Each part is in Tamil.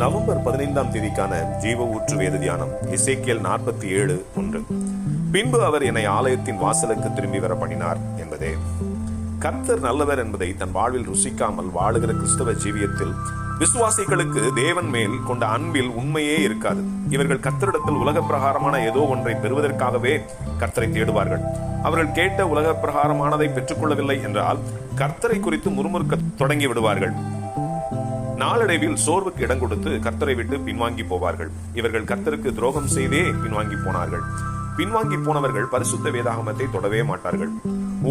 நவம்பர் பதினைந்தாம் தேதிக்கான ஜீவ ஊற்று வேத தியானம் இசைக்கியல் நாற்பத்தி ஏழு ஒன்று. பின்பு அவர் என்னை ஆலயத்தின் வாசலுக்கு திரும்பி வர பண்ணினார் என்பதே. கர்த்தர் நல்லவர் என்பதை தன் வாழ்வில் ருசிக்காமல் வாழுகிற கிறிஸ்தவ ஜீவியத்தில் விசுவாசிகளுக்கு தேவன் மேல் கொண்ட அன்பில் உண்மையே இருக்காது. இவர்கள் கர்த்தரிடத்தில் உலக பிரகாரமான ஏதோ ஒன்றை பெறுவதற்காகவே கர்த்தரை தேடுவார்கள். அவர்கள் கேட்ட உலக பிரகாரமானதை பெற்றுக்கொள்ளவில்லை என்றால் கர்த்தரை குறித்து முறுமுறுக்க தொடங்கி விடுவார்கள். நாளடைவில் சோர்வுக்கு இடம் கொடுத்து கர்த்தரை விட்டு பின்வாங்கி போவார்கள். இவர்கள் கர்த்தருக்கு துரோகம் செய்தே பின்வாங்கி போனார்கள். பின்வாங்கி போனவர்கள் பரிசுத்த வேதாகமத்தை தொடவே மாட்டார்கள்.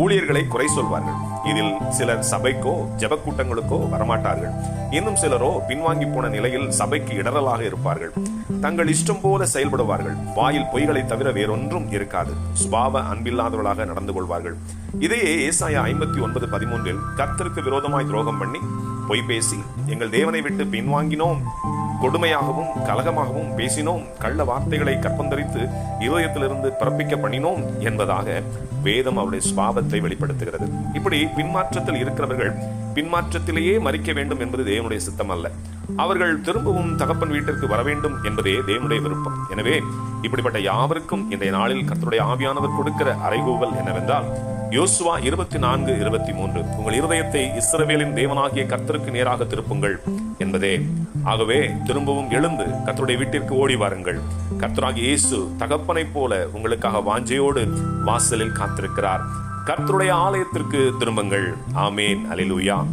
ஊழியர்களை குறை சொல்வார்கள். இதில் சிலர் சபைக்கோ ஜபக்கூட்டங்களுக்கோ வரமாட்டார்கள். இன்னும் சிலரோ பின்வாங்கி போன நிலையில் சபைக்கு இடரலாக இருப்பார்கள். தங்கள் இஷ்டம் போல செயல்படுவார்கள். வாயில் பொய்களை தவிர வேறொன்றும் இருக்காது. சுபாவ அன்பில்லாதவர்களாக நடந்து கொள்வார்கள். இதையே ஏசாய ஐம்பத்தி ஒன்பது பதிமூன்றில் கர்த்தருக்கு விரோதமாய் துரோகம் பண்ணி பொய் பேசி எங்கள் தேவனை விட்டு பின்வாங்கினோம். கொடுமையாகவும் கலகமாகவும் பேசினோம். கள்ள வார்த்தைகளை கற்பந்தரித்து இதயத்திலிருந்து பிறப்பிக்க பண்ணினோம் என்பதாக வேதம் அவருடைய சுவாபத்தை வெளிப்படுத்துகிறது. இப்படி பின்மாற்றத்தில் இருக்கிறவர்கள் பின்மாற்றத்திலேயே மறிக்க வேண்டும் என்பது தேவனுடைய சித்தம் அல்ல. அவர்கள் திரும்பவும் தகப்பன் வீட்டிற்கு வர வேண்டும் என்பதே தேவனுடைய விருப்பம். எனவே இப்படிப்பட்ட யாவருக்கும் இன்றைய நாளில் கர்த்தருடைய ஆவியானவர் கொடுக்கிற அறைகூவல் என்னவென்றால் யோசுவா இருபத்தி நான்கு இருபத்தி மூன்று. உங்கள் இருதயத்தை இஸ்ரவேலின் தேவனாகிய கர்த்தருக்கு நேராக திருப்புங்கள் என்பதே. ஆகவே திரும்பவும் எழுந்து கத்தருடைய வீட்டிற்கு ஓடி வாருங்கள். கர்த்தராகிய இயேசு தகப்பனைப் போல உங்களுக்காக வாஞ்சையோடு வாசலில் காத்திருக்கிறார். கர்த்தருடைய ஆலயத்திற்கு திரும்புங்கள். ஆமேன். அலிலுயா